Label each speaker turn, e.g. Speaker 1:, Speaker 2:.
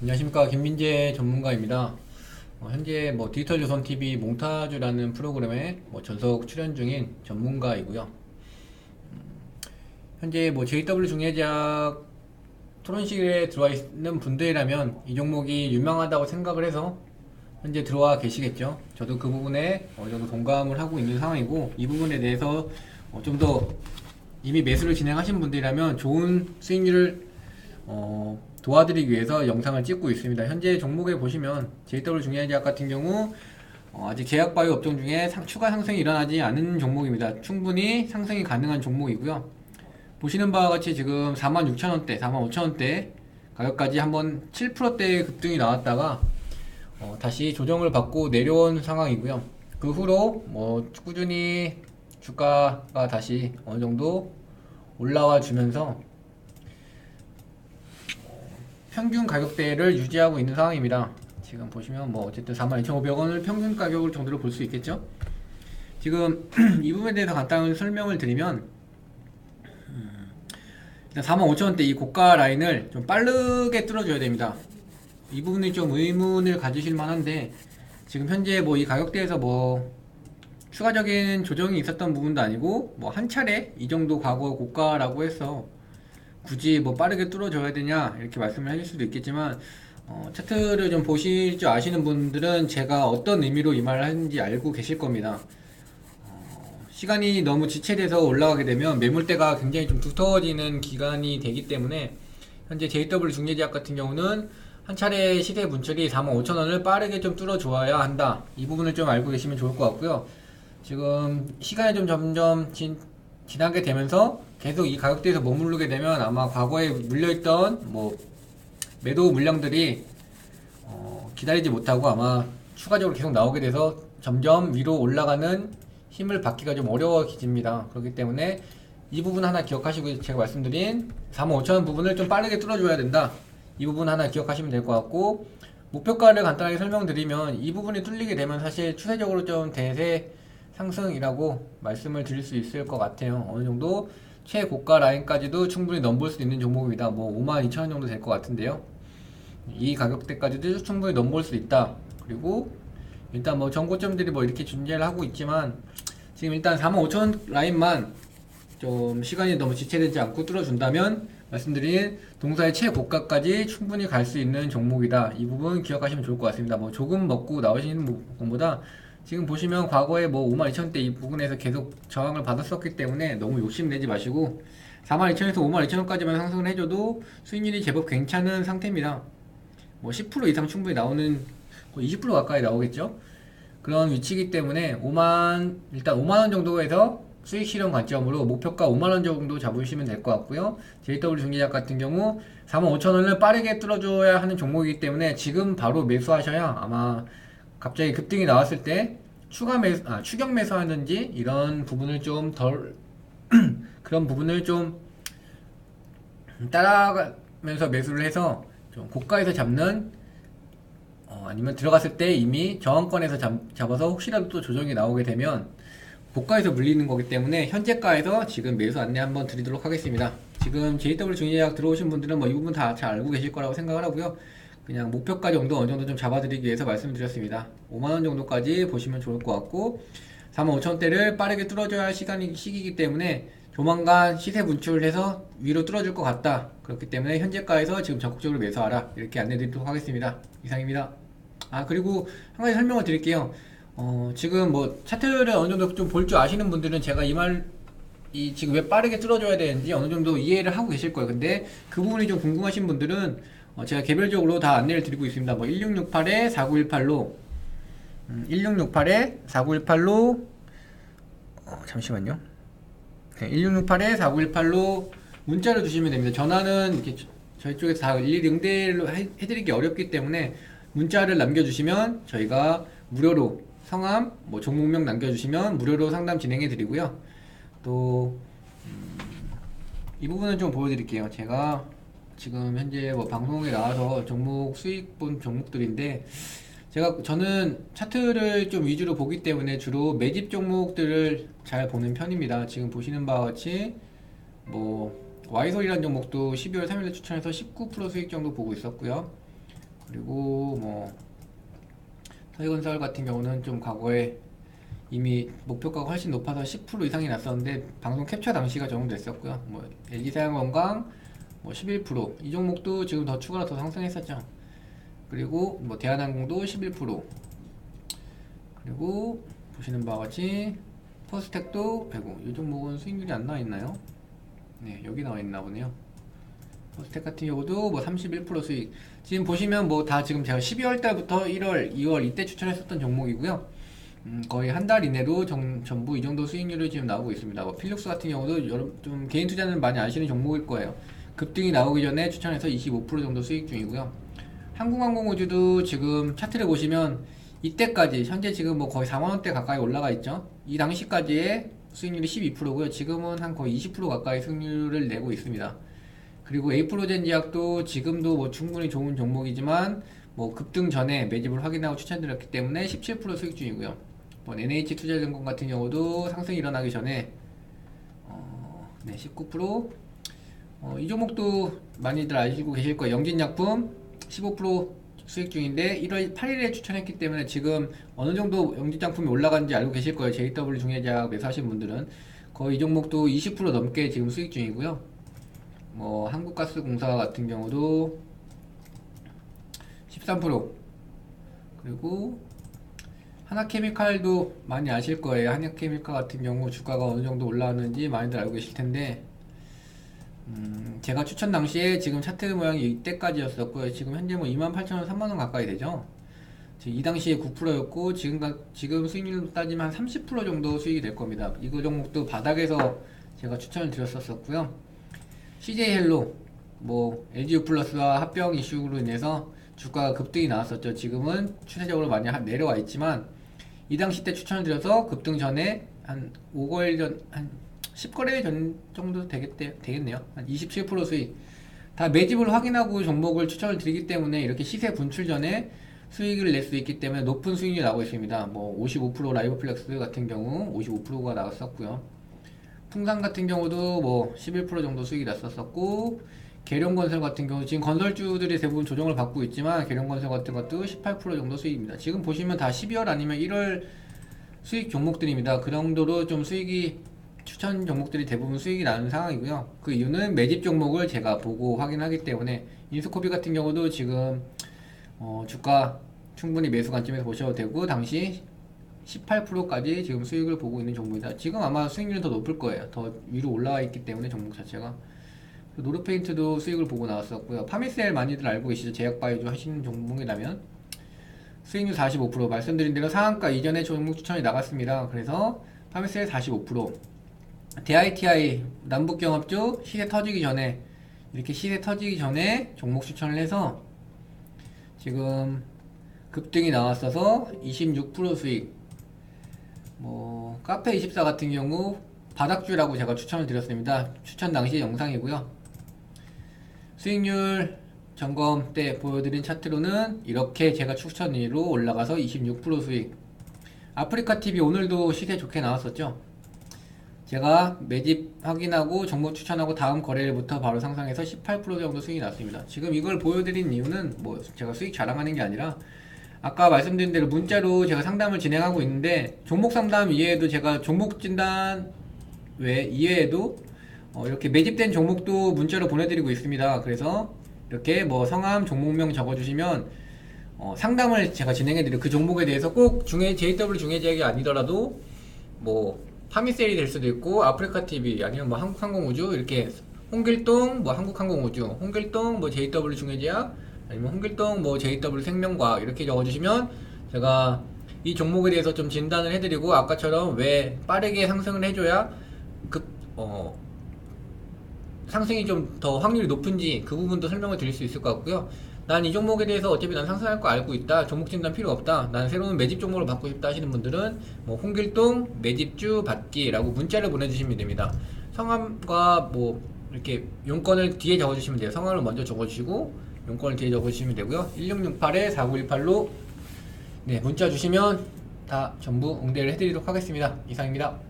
Speaker 1: 안녕하십니까 김민재 전문가입니다. 어, 현재 뭐 디지털 조선 TV 몽타주라는 프로그램에 뭐 전속 출연 중인 전문가이고요. 음, 현재 뭐 JW 중예제약 토론식에 들어와 있는 분들이라면 이 종목이 유명하다고 생각을 해서 현재 들어와 계시겠죠. 저도 그 부분에 어느 정도 동감을 하고 있는 상황이고 이 부분에 대해서 어, 좀 더 이미 매수를 진행하신 분들이라면 좋은 수익률을 어, 도와드리기 위해서 영상을 찍고 있습니다. 현재 종목에 보시면 JW 중요제약 같은 경우 어, 아직 제약 바이오 업종 중에 상- 추가 상승이 일어나지 않은 종목입니다. 충분히 상승이 가능한 종목이고요. 보시는 바와 같이 지금 46,000원대, 45,000원대 가격까지 한번 7%대의 급등이 나왔다가 어, 다시 조정을 받고 내려온 상황이고요. 그 후로 뭐 꾸준히 주가가 다시 어느 정도 올라와 주면서 평균 가격대를 유지하고 있는 상황입니다. 지금 보시면 뭐 어쨌든 42,500원을 평균 가격을 정도로 볼 수 있겠죠. 지금 이 부분에 대해서 간단히 설명을 드리면 음, 일단 45,000원대 이 고가 라인을 좀 빠르게 뚫어줘야 됩니다. 이 부분이 좀 의문을 가지실 만한데 지금 현재 뭐 이 가격대에서 뭐 추가적인 조정이 있었던 부분도 아니고 뭐 한 차례 이 정도 과거 고가라고 해서 굳이 뭐 빠르게 뚫어줘야 되냐 이렇게 말씀을 하실 수도 있겠지만 어, 차트를 좀 보실 줄 아시는 분들은 제가 어떤 의미로 이 말을 하는지 알고 계실 겁니다. 어, 시간이 너무 지체돼서 올라가게 되면 매물대가 굉장히 좀 두터워지는 기간이 되기 때문에 현재 JW 중예제약 같은 경우는 한 차례 시세 분출이 45,000원을 빠르게 좀 뚫어줘야 한다. 이 부분을 좀 알고 계시면 좋을 것 같고요. 지금 시간이 좀 점점 진, 지나게 되면서 계속 이 가격대에서 머무르게 되면 아마 과거에 물려있던 뭐 매도 물량들이 어, 기다리지 못하고 아마 추가적으로 계속 나오게 돼서 점점 위로 올라가는 힘을 받기가 좀 어려워집니다. 그렇기 때문에 이 부분 하나 기억하시고 제가 말씀드린 45,000원 부분을 좀 빠르게 뚫어줘야 된다. 이 부분 하나 기억하시면 될 것 같고 목표가를 간단하게 설명드리면 이 부분이 뚫리게 되면 사실 추세적으로 좀 대세 상승이라고 말씀을 드릴 수 있을 것 같아요. 어느 정도 최고가 라인까지도 충분히 넘볼 수 있는 종목입니다. 뭐 52,000원 정도 될 것 같은데요. 이 가격대까지도 충분히 넘볼 수 있다. 그리고 일단 뭐 정고점들이 뭐 이렇게 존재를 하고 있지만 지금 일단 45,000원 라인만 좀 시간이 너무 지체되지 않고 뚫어준다면 말씀드린 동사의 최고가까지 충분히 갈 수 있는 종목이다. 이 부분 기억하시면 좋을 것 같습니다. 뭐 조금 먹고 나오시는 분보다 지금 보시면 과거에 뭐 52,000대 이 부분에서 계속 저항을 받았었기 때문에 너무 욕심내지 마시고 42,000에서 52,000원까지만 상승을 해줘도 수익률이 제법 괜찮은 상태입니다. 뭐 10% 이상 충분히 나오는 거의 20% 가까이 나오겠죠? 그런 위치이기 때문에 5만 일단 5만 원 정도에서 수익 실현 관점으로 목표가 5만 원 정도 잡으시면 될 것 같고요. JW 중개작 같은 경우 45,000원을 빠르게 뚫어줘야 하는 종목이기 때문에 지금 바로 매수하셔야 아마 갑자기 급등이 나왔을 때 추가 매수, 아, 추격 매수하는지 이런 부분을 좀 덜 그런 부분을 좀 따라가면서 매수를 해서 좀 고가에서 잡는 어, 아니면 들어갔을 때 이미 저항권에서 잡, 잡아서 혹시라도 또 조정이 나오게 되면 고가에서 물리는 거기 때문에 현재가에서 지금 매수 안내 한번 드리도록 하겠습니다. 지금 JW 중의제약 들어오신 분들은 뭐 이 부분 다 잘 알고 계실 거라고 생각을 하고요. 그냥 목표가 정도 어느 정도 좀 잡아드리기 위해서 말씀드렸습니다. 5만원 정도까지 보시면 좋을 것 같고 45,000원대를 빠르게 뚫어줘야 할 시간이 시기이기 때문에 조만간 시세 분출을 해서 위로 뚫어줄 것 같다. 그렇기 때문에 현재가에서 지금 적극적으로 매수하라. 이렇게 안내드리도록 하겠습니다. 이상입니다. 아 그리고 한 가지 설명을 드릴게요. 어, 지금 뭐 차트를 어느 정도 좀 볼 줄 아시는 분들은 제가 이 말, 이 지금 왜 빠르게 뚫어줘야 되는지 어느 정도 이해를 하고 계실 거예요. 근데 그 부분이 좀 궁금하신 분들은 어, 제가 개별적으로 다 안내를 드리고 있습니다. 뭐 1668에 4918로 음, 1668에 4918로 어, 잠시만요. 네, 1668에 4918로 문자를 주시면 됩니다. 전화는 이렇게 저- 저희 쪽에서 다 일일이 응대를 해- 해드리기 어렵기 때문에 문자를 남겨주시면 저희가 무료로 성함, 뭐 종목명 남겨주시면 무료로 상담 진행해 드리고요. 또, 음, 이 부분은 좀 보여드릴게요. 제가 지금 현재 뭐 방송에 나와서 종목 수익 본 종목들인데, 제가 저는 차트를 좀 위주로 보기 때문에 주로 매집 종목들을 잘 보는 편입니다. 지금 보시는 바와 같이 뭐 와이솔이라는 종목도 12월 3일에 추천해서 19% 수익 정도 보고 있었고요. 그리고 뭐 서해건설 같은 경우는 좀 과거에 이미 목표가가 훨씬 높아서 10% 이상이 났었는데 방송 캡처 당시가 적용됐었고요. 뭐 LG사양건강 뭐 11%이 종목도 지금 더 추가로 더 상승했었죠. 그리고 뭐 대한항공도 11% 그리고 보시는 바와 같이 퍼스텍도 105. 이 종목은 수익률이 안 나와 있나요? 네, 여기 나와 있나 보네요. 퍼스텍 같은 경우도 뭐 31% 수익. 지금 보시면 뭐 다 지금 제가 12월 달부터 1월, 2월 이때 추천했었던 종목이고요. 음, 거의 한 달 이내로 정, 전부 이 정도 수익률이 지금 나오고 있습니다. 뭐 필룩스 같은 경우도 여러, 좀 개인 투자는 많이 아시는 종목일 거예요. 급등이 나오기 전에 추천해서 25% 정도 수익 중이고요. 한국항공우주도 지금 차트를 보시면 이때까지 현재 지금 뭐 거의 4만 원대 가까이 올라가 있죠. 이 당시까지의 수익률이 12%고요. 지금은 한 거의 20% 가까이 수익률을 내고 있습니다. 그리고 에이프로젠지약도 지금도 뭐 충분히 좋은 종목이지만 뭐 급등 전에 매집을 확인하고 추천드렸기 때문에 17% 수익 중이고요. 뭐 NH 투자증권 같은 경우도 상승이 일어나기 전에 어, 네, 19% 어, 이 종목도 많이들 아시고 계실 거예요. 영진약품 15% 수익 중인데 1월 8일에 추천했기 때문에 지금 어느 정도 영진장품이 올라간지 알고 계실 거예요. JW 중해제약 매수하신 분들은 거의 이 종목도 20% 넘게 지금 수익 중이고요. 뭐 한국가스공사 같은 경우도 13% 그리고 하나케미칼도 많이 아실 거예요. 하나케미칼 같은 경우 주가가 어느 정도 올라왔는지 많이들 알고 계실 텐데 음, 제가 추천 당시에 지금 차트 모양이 이때까지였었고요. 지금 현재 뭐 28,000원, 3만원 가까이 되죠. 이 당시에 9%였고 지금 지금 수익률 따지면 한 30% 정도 수익이 될 겁니다. 이거 종목도 바닥에서 제가 추천을 드렸었고요. CJ 헬로 뭐 LGU 플러스와 합병 이슈로 인해서 주가가 급등이 나왔었죠. 지금은 추세적으로 많이 내려와 있지만 이 당시 때 추천을 드려서 급등 전에 한 5거일 전, 한 10거래 전 정도 되겠대, 되겠네요. 한 27% 수익. 다 매집을 확인하고 종목을 추천을 드리기 때문에 이렇게 시세 분출 전에 수익을 낼 수 있기 때문에 높은 수익률이 나오고 있습니다. 뭐 55% 라이브 플렉스 같은 경우 55%가 나왔었고요. 풍산 같은 경우도 뭐 11% 정도 수익이 났었었고 계룡건설 같은 경우 지금 건설주들이 대부분 조정을 받고 있지만 계룡건설 같은 것도 18% 정도 수익입니다. 지금 보시면 다 12월 아니면 1월 수익 종목들입니다. 그 정도로 좀 수익이 추천 종목들이 대부분 수익이 나는 상황이고요. 그 이유는 매집 종목을 제가 보고 확인하기 때문에 인스코피 같은 경우도 지금 어 주가 충분히 매수 관점에서 보셔도 되고 당시 18%까지 지금 수익을 보고 있는 종목이다. 지금 아마 수익률은 더 높을 거예요. 더 위로 올라와 있기 때문에 종목 자체가. 노르페인트도 수익을 보고 나왔었고요. 파미셀 많이들 알고 계시죠? 제약바이오 하시는 종목이라면 수익률 45% 말씀드린 대로 상한가 이전에 종목 추천이 나갔습니다. 그래서 파미셀 45% DITI 남북경합주 시세 터지기 전에 이렇게 시세 터지기 전에 종목 추천을 해서 지금 급등이 나왔어서 26% 수익 뭐 카페24 같은 경우 바닥주라고 제가 추천을 드렸습니다. 추천 당시 영상이고요. 수익률 점검 때 보여드린 차트로는 이렇게 제가 추천으로 올라가서 26% 수익 아프리카 TV 오늘도 시세 좋게 나왔었죠. 제가 매집 확인하고 종목 추천하고 다음 거래일부터 바로 상승해서 18% 정도 수익이 났습니다. 지금 이걸 보여드린 이유는 뭐 제가 수익 자랑하는 게 아니라 아까 말씀드린 대로 문자로 제가 상담을 진행하고 있는데 종목 상담 이외에도 제가 종목 진단 외 이외에도 어 이렇게 매집된 종목도 문자로 보내드리고 있습니다. 그래서 이렇게 뭐 성함 종목명 적어주시면 어 상담을 제가 진행해드리고 그 종목에 대해서 꼭 중에 JW 중해제약이 아니더라도 뭐 파미셀이 될 수도 있고 아프리카 TV 아니면 뭐 한국항공우주 이렇게 홍길동 뭐 한국항공우주 홍길동 뭐 JW 중해제약 아니면 홍길동 뭐 JW 생명과학 이렇게 적어주시면 제가 이 종목에 대해서 좀 진단을 해드리고 아까처럼 왜 빠르게 상승을 해줘야 급 어, 상승이 좀 더 확률이 높은지 그 부분도 설명을 드릴 수 있을 것 같고요. 난 이 종목에 대해서 어차피 난 상승할 거 알고 있다. 종목 진단 필요 없다. 난 새로운 매집 종목을 받고 싶다 하시는 분들은 뭐 홍길동 매집주 받기라고 문자를 보내주시면 됩니다. 성함과 뭐 이렇게 용건을 뒤에 적어주시면 돼요. 성함을 먼저 적어주시고 용건을 뒤에 적어주시면 되고요. 1668-4918로 네, 문자 주시면 다 전부 응대를 해드리도록 하겠습니다. 이상입니다.